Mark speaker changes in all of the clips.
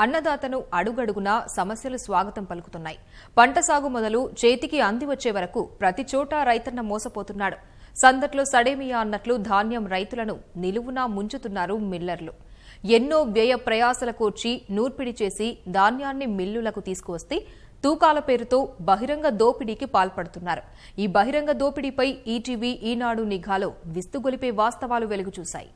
Speaker 1: అన్నదాతను అడుగడుగునా సమస్యలు స్వాగతం పలుకుతున్నాయి. పంట సాగు మొదలు చేతికి అంది వచ్చే వరకు ప్రతి చోట రైతన్న మోసపోతున్నాడు. సందట్లో సడేమియా అన్నట్లు ధాన్యం రైతులను నిలువునా ముంచుతున్నారు మిల్లర్లు. ఎన్నో వ్యయ ప్రయాసల కోర్చి నూర్పిడి చేసి ధాన్యాన్ని మిల్లులకు తీసుకువస్తే తూకాల పేరుతో బహిరంగ దోపిడీకి పాల్పడుతున్నారు. ఈ బహిరంగ దోపిడీపై ఈటీవీ ఈనాడు నిఘాలో విస్తుగొలిపే వాస్తవాలు వెలుగుచూశాయి.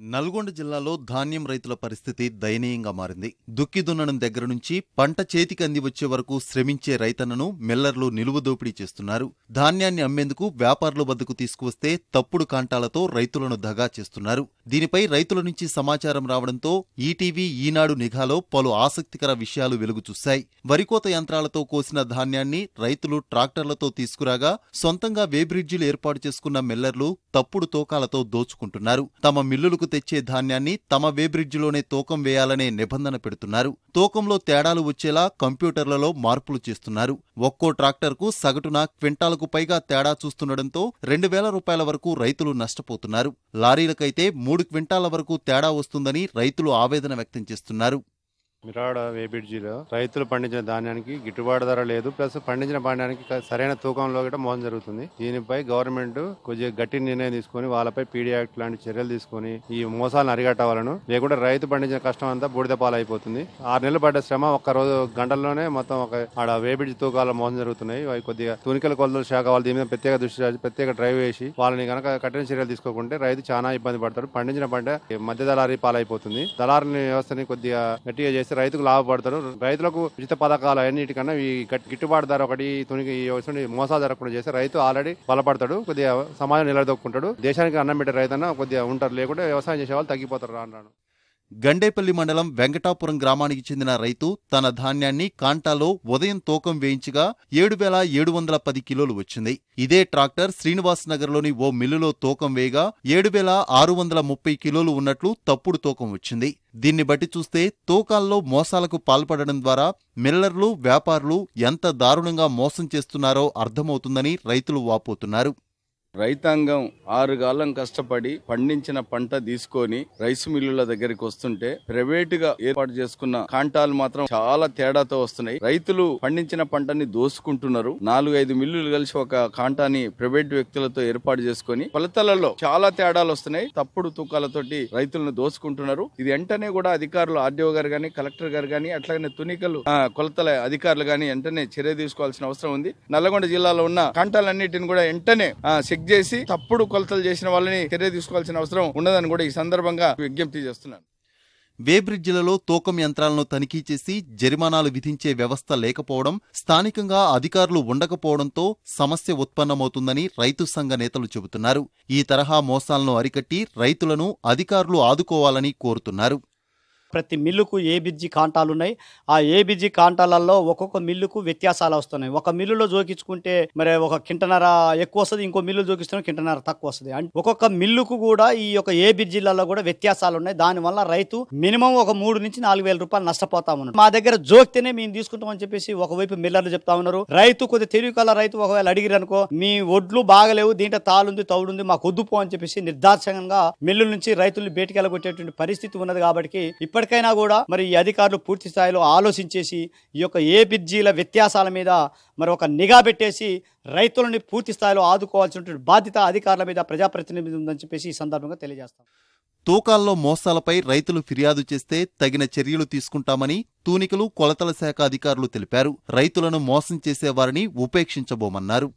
Speaker 2: నల్గొండ జిల్లాలో ధాన్యం రైతుల పరిస్థితి దయనీయంగా మారింది. దుక్కి దున్నడం దగ్గర నుంచి పంట చేతికి అంది వచ్చే వరకు శ్రమించే రైతన్నను మిల్లర్లు నిలువు దోపిడీ చేస్తున్నారు. ధాన్యాన్ని అమ్మేందుకు వ్యాపారుల వద్దకు తీసుకువస్తే తప్పుడు కాంటాలతో రైతులను దగా చేస్తున్నారు. దీనిపై రైతుల నుంచి సమాచారం రావడంతో ఈటీవీ ఈనాడు నిఘాలో పలు ఆసక్తికర విషయాలు వెలుగుచూశాయి వరికోత యంత్రాలతో కోసిన ధాన్యాన్ని రైతులు ట్రాక్టర్లతో తీసుకురాగా సొంతంగా వేబ్రిడ్జిలు ఏర్పాటు చేసుకున్న మిల్లర్లు తప్పుడు తోకాలతో దోచుకుంటున్నారు. తమ మిల్లులకు తెచ్చే ధాన్యాన్ని తమ వేబ్రిడ్జిలోనే తూకం వేయాలనే నిబంధన పెడుతున్నారు. తూకంలో తేడాలు వచ్చేలా కంప్యూటర్లలో మార్పులు చేస్తున్నారు. ఒక్కో ట్రాక్టర్కు సగటున క్వింటాలకు పైగా తేడా చూస్తుండటంతో రెండు వేల రూపాయల వరకు రైతులు నష్టపోతున్నారు. లారీలకైతే మూడు క్వింటాల వరకు తేడా వస్తుందని రైతులు ఆవేదన వ్యక్తం చేస్తున్నారు.
Speaker 3: మిరాడ వేబిడ్జిలో రైతులు పండించిన ధాన్యానికి గిట్టుబాటు ధర లేదు ప్లస్ పండించిన ధాన్యానికి సరైన తూకంలో కూడా మోసం జరుగుతుంది. దీనిపై గవర్నమెంట్ కొద్దిగా గట్టి నిర్ణయం తీసుకొని వాళ్ళపై పీడీ యాక్ట్ లాంటి చర్యలు తీసుకొని ఈ మోసాలను అరిగట్టవాలను లేకుంటే రైతు పండించిన కష్టం అంతా బూడిద పాలైపోతుంది. ఆరు నెలలు పడ్డ శ్రమ ఒక్క రోజు గంటల్లోనే మొత్తం ఒక ఆడ వేబిడ్జి తూకాల మోసం జరుగుతున్నాయి. అవి కొద్దిగా తునికల కొలతల శాఖ వాళ్ళు దీని మీద ప్రత్యేక దృష్టి ప్రత్యేక డ్రైవ్ వేసి వాళ్ళని కనుక కఠిన చర్యలు తీసుకోకుంటే రైతు చాలా ఇబ్బంది పడతాడు. పండించిన పంట మధ్య దళారీ పాలైపోతుంది. దళారుని వ్యవస్థని కొద్దిగా గట్టిగా చేసి చేస్తే రైతుకు లాభపడతారు. రైతులకు ఉచిత పథకాలు అన్నిటికన్నా ఈ గిట్టుబాటు ధర ఒకటి తునికి మోసా ధర కూడా చేస్తే రైతు ఆల్రెడీ బలపడతాడు కొద్దిగా సమాజం నిలదొక్కుంటాడు. దేశానికి అన్నం పెట్టే రైతన్న కొద్దిగా ఉంటారు లేకుంటే వ్యవసాయం చేసే వాళ్ళు తగ్గిపోతారు రాను రాను.
Speaker 2: గండేపల్లి మండలం వెంకటాపురం గ్రామానికి చెందిన రైతు తన ధాన్యాన్ని కాంటాలో ఉదయం తూకం వేయించగా ఏడు వేల ఏడు వందల పది కిలోలు వచ్చింది. ఇదే ట్రాక్టర్ శ్రీనివాస్ నగర్లోని ఓ మిల్లులో తూకం వేయగా ఏడు వేల ఆరు వందల ముప్పై కిలోలు ఉన్నట్లు తప్పుడు తూకం వచ్చింది. దీన్ని బట్టి చూస్తే తూకాల్లో మోసాలకు పాల్పడడం ద్వారా మిల్లర్లు వ్యాపారులు ఎంత దారుణంగా మోసం చేస్తున్నారో అర్థమవుతుందని రైతులు వాపోతున్నారు.
Speaker 4: రైతాంగం ఆరు కాలం కష్టపడి పండించిన పంట తీసుకొని రైస్ మిల్లుల దగ్గరికి వస్తుంటే ప్రైవేట్గా ఏర్పాటు చేసుకున్న కాంటాలు మాత్రం చాలా తేడాతో వస్తున్నాయి. రైతులు పండించిన పంటని దోసుకుంటున్నారు. నాలుగు ఐదు మిల్లులు కలిసి ఒక కాంటాని ప్రైవేట్ వ్యక్తులతో ఏర్పాటు చేసుకొని ఫలితాలలో చాలా తేడాలు వస్తున్నాయి. తప్పుడు తూకాలతోటి రైతులను దోసుకుంటున్నారు. ఇది వెంటనే కూడా అధికారులు ఆర్డీఓ గారు గాని కలెక్టర్ గారు గాని అట్లాగనే తునికలు కొలతల అధికారులు గాని వెంటనే చర్య తీసుకోవాల్సిన అవసరం ఉంది. నల్లగొండ జిల్లాలో ఉన్న కాంటాలన్నిటిని కూడా వెంటనే చెక్ చేసి తప్పుడు కొలతలు చేసిన వాళ్ళని చర్య తీసుకోవాల్సిన అవసరం ఉన్నదని కూడా ఈ సందర్భంగా విజ్ఞప్తి చేస్తున్నాను.
Speaker 2: వేబ్రిడ్జిలలో తూకం యంత్రాలను తనిఖీ చేసి జరిమానాలు విధించే వ్యవస్థ లేకపోవడం స్థానికంగా అధికారులు ఉండకపోవడంతో సమస్య ఉత్పన్నమవుతుందని రైతు సంఘ నేతలు చెబుతున్నారు. ఈ తరహా మోసాలను అరికట్టి రైతులను అధికారులు ఆదుకోవాలని కోరుతున్నారు.
Speaker 5: ప్రతి మిల్లుకు ఏ కాంటాలు ఉన్నాయి? ఆ ఏబిజి కాంటాలలో ఒక్కొక్క మిల్లుకు వ్యత్యాసాలు వస్తున్నాయి. ఒక మిల్లులో జోకించుకుంటే మరి ఒక కింటనర ఎక్కువ వస్తుంది ఇంకో మిల్లు జోకిస్తున్న కింటనర తక్కువ వస్తుంది. అంటే ఒక్కొక్క మిల్లుకు కూడా ఈ యొక్క ఏ కూడా వ్యత్యాసాలు ఉన్నాయి. దానివల్ల రైతు మినిమం ఒక మూడు నుంచి నాలుగు వేల రూపాయలు నష్టపోతా ఉన్నాడు. మా దగ్గర జోకితేనే మేము తీసుకుంటామని చెప్పేసి ఒకవైపు మిల్లర్లు చెప్తా ఉన్నారు. రైతు కొద్ది తెలివి కల రైతు ఒకవేళ అడిగిరు అనుకో మీ ఒడ్లు బాగలేవు దీంట్లో తాలుంది తౌడుంది మాకు వద్దుపో అని చెప్పేసి నిర్దాక్షంగా మిల్లుల నుంచి రైతులు బయటికి వెళ్ళగొట్టేటువంటి పరిస్థితి ఉన్నది కాబట్టి ఇప్పటికైనా కూడా మరి ఈ అధికారులు పూర్తి స్థాయిలో ఆలోచించేసి ఈ యొక్క ఏ వ్యత్యాసాల మీద మరి ఒక నిఘా పెట్టేసి రైతులని పూర్తి స్థాయిలో ఆదుకోవాల్సినటువంటి బాధ్యత అధికారుల మీద ప్రజాప్రతినిధి ఉందని చెప్పేసి ఈ సందర్భంగా తెలియజేస్తాం.
Speaker 2: తూకాల్లో మోసాలపై రైతులు ఫిర్యాదు చేస్తే తగిన చర్యలు తీసుకుంటామని తూనికలు కొలతల శాఖ అధికారులు తెలిపారు. రైతులను మోసం చేసేవారిని ఉపేక్షించబోమన్నారు.